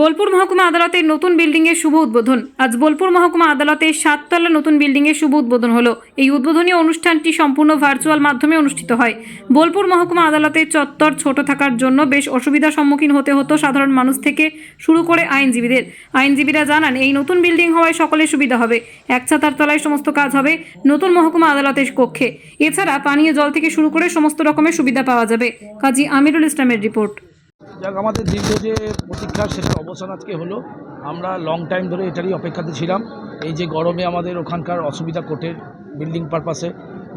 বোলপুর মহকুমা আদালতের নতুন বিল্ডিংয়ের শুভ উদ্বোধন। আজ বোলপুর মহকুমা আদালতের সাততলা নতুন বিল্ডিংয়ের শুভ উদ্বোধন হলো। এই উদ্বোধনী অনুষ্ঠানটি সম্পূর্ণ ভার্চুয়াল মাধ্যমে অনুষ্ঠিত হয়। বোলপুর মহকুমা আদালতের চত্বর ছোট থাকার জন্য বেশ অসুবিধার সম্মুখীন হতে হতো সাধারণ মানুষ থেকে শুরু করে আইনজীবীদের। আইনজীবীরা জানান, এই নতুন বিল্ডিং হওয়ায় সকলের সুবিধা হবে। এক ছাতার তলায় সমস্ত কাজ হবে নতুন মহকুমা আদালতের কক্ষে। এছাড়া পানীয় জল থেকে শুরু করে সমস্ত রকমের সুবিধা পাওয়া যাবে। কাজী আমিরুল ইসলামের রিপোর্ট। যাক, আমাদের দীর্ঘ যে প্রতীক্ষা সেটার অবসান আজকে হলো। আমরা লং টাইম ধরে এটারই অপেক্ষাতে ছিলাম। এই যে গরমে আমাদের ওখানকার অসুবিধা কোর্টের বিল্ডিং পারপাসে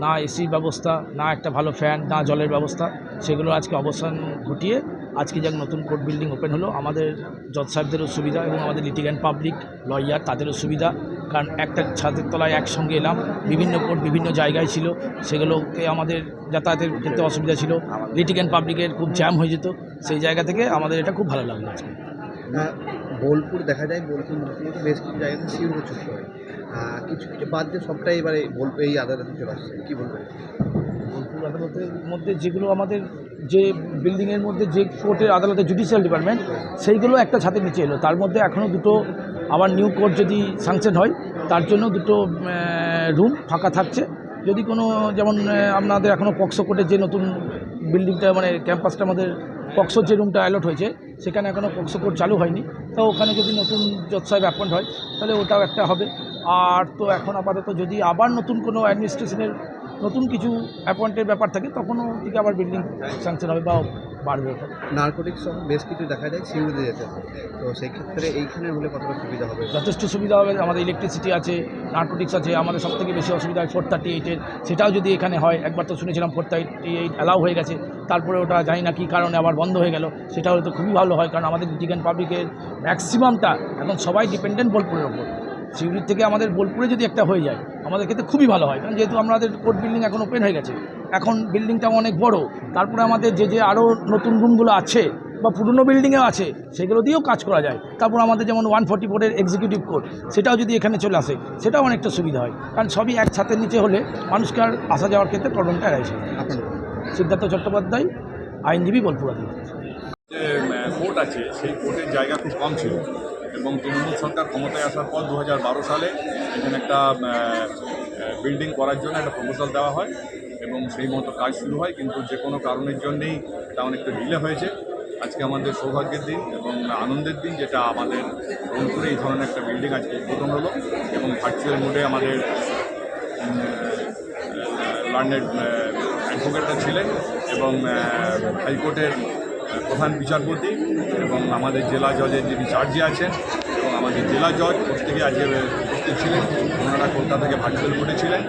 না এসির ব্যবস্থা, না একটা ভালো ফ্যান না জলের ব্যবস্থা, সেগুলো আজকে অবসান ঘটিয়ে আজকে যাক নতুন কোর্ট বিল্ডিং ওপেন হলো আমাদের জজ সাহেবদেরও সুবিধা এবং আমাদের লিটিগ্যান্ট পাবলিক লয়ার তাদেরও সুবিধা। কারণ একটা ছাদের তলায় একসঙ্গে এলাম বিভিন্ন কোর্ট বিভিন্ন জায়গায় ছিল সেগুলোকে আমাদের যাতায়াতের ক্ষেত্রে অসুবিধা ছিল। লিটিগ্যান্ট পাবলিকের খুব জ্যাম হয়ে যেত সেই জায়গা থেকে আমাদের এটা খুব ভালো লাগল আজকে। বোলপুর দেখা যায় বোলপুর বেশ কিছু জায়গাতে শিউরে ছুট করে আহ, কিছু কিছু বাদ দিয়ে সবটাই এবারে বোলপুর এই আদালতে চলে আসছে। কী বলবেন? বোলপুর আদালতের মধ্যে যেগুলো আমাদের যে বিল্ডিংয়ের মধ্যে যে কোর্টের আদালতে জুডিশিয়াল ডিপার্টমেন্ট সেইগুলো একটা ছাদের নিচে এলো। তার মধ্যে এখনও দুটো, আবার নিউ কোর্ট যদি স্যাংশন হয়, তার জন্য দুটো রুম ফাঁকা থাকছে। যদি কোনো, যেমন আপনাদের এখনও পক্সো কোর্টের যে নতুন বিল্ডিংটা মানে ক্যাম্পাসটা আমাদের পক্সোর যে রুমটা অ্যালট হয়েছে, সেখানে এখনও পক্সো কোর্ট চালু হয়নি। তো ওখানে যদি নতুন জজ সাহেব অ্যাপয়েন্ট হয়, তাহলে ওটাও একটা হবে। আর তো এখন আপাতত যদি আবার নতুন কোনো অ্যাডমিনিস্ট্রেশনের নতুন কিছু অ্যাপয়েন্টের ব্যাপার থাকে তখনও দিকে আবার বিল্ডিং স্যাংশন হবে বা বাড়বে ওটা। নার্কোটিক্স সহ বেশ কিছু দেখা যায় শিউরিতে যেতে তো সেই ক্ষেত্রে এইখানে হলে কতটা সুবিধা হবে? যথেষ্ট সুবিধা হবে আমাদের ইলেকট্রিসিটি আছে নার্কোটিক্স আছে আমাদের সব থেকে বেশি অসুবিধা হয় ফোর থার্টি এইটের সেটাও যদি এখানে হয় একবার তো শুনেছিলাম ফোর থার্টি এইট অ্যালাউ হয়ে গেছে তারপরে ওটা জানি না কী কারণে আবার বন্ধ হয়ে গেল সেটা হলে তো খুবই ভালো হয় কারণ আমাদের লিটিগ্যান পাবলিকের ম্যাক্সিমামটা এখন সবাই ডিপেন্ডেন্ট বোলপুরের ওপর। সিউড়ির থেকে আমাদের বোলপুরে যদি একটা হয়ে যায়, আমাদের ক্ষেত্রে খুবই ভালো হয়। কারণ যেহেতু আমাদের কোর্ট বিল্ডিং এখন ওপেন হয়ে গেছে, এখন বিল্ডিংটা অনেক বড়। তারপরে আমাদের যে যে আরও নতুন রুমগুলো আছে বা পুরনো বিল্ডিংয়েও আছে, সেগুলো দিয়েও কাজ করা যায়। তারপর আমাদের যেমন ওয়ান ফোর্টি ফোরের এক্সিকিউটিভ কোর্ট সেটাও যদি এখানে চলে আসে, সেটাও অনেকটা সুবিধা হয়। কারণ সবই এক ছাতের নিচে হলে মানুষকে আর আসা যাওয়ার ক্ষেত্রে প্রবলেমটা এড়াইছে। সিদ্ধার্থ চট্টোপাধ্যায়, আইনজীবী বোলপুর আদালত যে কোর্ট আছে, সেই কোর্টের জায়গা খুব কম ছিল। এবং তৃণমূল সরকার ক্ষমতায় আসার পর দু হাজার বারো সালে এখানে একটা বিল্ডিং করার জন্য একটা প্রপোজাল দেওয়া হয় এবং সেই মতো কাজ শুরু হয়। কিন্তু যে কোনো কারণের জন্যেই এটা অনেকটা ডিলে হয়েছে। আজকে আমাদের সৌভাগ্যের দিন এবং আনন্দের দিন যেটা আমাদের রংপুরে এই ধরনের একটা বিল্ডিং আজকে উদ্বোধন হলো এবং ভার্চুয়াল মোডে আমাদের লার্নেড অ্যাডভোকেটরা ছিলেন এবং হাইকোর্টের প্রধান বিচারপতি এবং আমাদের জেলা জজের যিনি চার্জে আছেন এবং আমাদের জেলা জজ প্রত্যেকে আজকে উপস্থিত ছিলেন। ওনারা কলকাতা থেকে ভার্চুয়াল কোর্টে ছিলেন।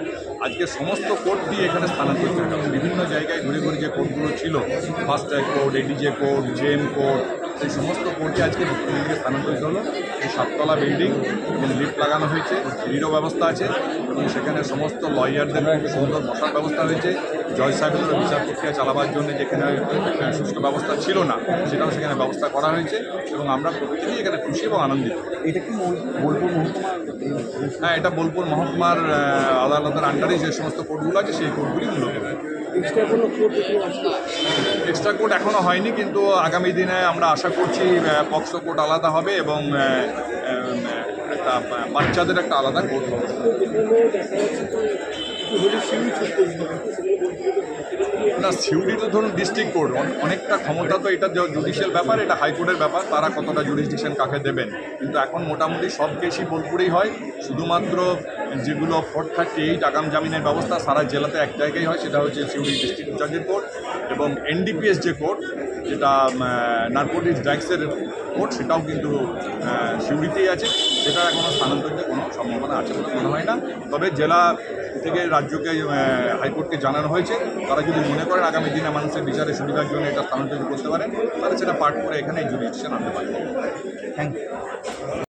আজকে সমস্ত কোর্ট দিয়ে এখানে স্থানান্তরিত হয়ে বিভিন্ন জায়গায় ঘুরে ঘুরে যে কোর্টগুলো ছিল first track court ADJ court জেম কোর্ট সেই সমস্ত কোর্টে আজকে দিকে স্থানান্তরিত হলো। এই সাততলা বিল্ডিং এবং লিফট লাগানো হয়েছে সিঁড়িরও ব্যবস্থা আছে এবং সেখানে সমস্ত লয়ারদের সুন্দর বসার ব্যবস্থা হয়েছে। জজ সাহেবেরও বিচার প্রক্রিয়া চালাবার জন্য যেখানে সুষ্ঠু ব্যবস্থা ছিল না সেটাও সেখানে ব্যবস্থা করা হয়েছে এবং আমরা প্রত্যেকেই এখানে খুশি এবং আনন্দিত। এটা কি বোলপুর মহকুমা? হ্যাঁ এটা বোলপুর মহকুমার আদালতের আন্ডারে যে সমস্ত কোর্টগুলো আছে সেই কোর্টগুলি মূলত। এক্সট্রা কোর্ট এখনও হয়নি, কিন্তু আগামী দিনে আমরা আশা করছি পক্সো কোর্ট আলাদা হবে এবং একটা বাচ্চাদের একটা আলাদা কোর্ট হবে। না, সিউড়ি তো ধরুন ডিস্ট্রিক্ট কোর্ট অনেকটা ক্ষমতা তো এটা জুডিশিয়াল ব্যাপার, এটা হাইকোর্টের ব্যাপার, তারা কতটা জুডিসডিকশন কাকে দেবেন? কিন্তু এখন মোটামুটি সব কেসই বোলপুরেই হয়, শুধুমাত্র যেগুলো ফোর থার্টি এইট আগাম জামিনের ব্যবস্থা সারা জেলাতে এক জায়গায় হয়, সেটা হচ্ছে সিউড়ি ডিস্ট্রিক্ট জাজের কোর্ট এবং এনডিপিএস যে কোর্ট, যেটা নার্কোটিক্স ড্রাগসের কোর্ট, সেটাও কিন্তু সিউড়িতেই আছে। সেটা এখনও স্থানান্তরিত কোনো সম্ভাবনা আছে বলে মনে হয় না। তবে জেলা থেকে রাজ্যকে হাইকোর্টকে জানানো হয়েছে। তারা যদি মনে করেন আগামী দিনে মানুষের বিচারের সুবিধার জন্য এটা স্থানান্তরিত করতে পারেন, তাহলে সেটা পাঠ করে এখানে জুডিশন আনতে পারে থ্যাংক ইউ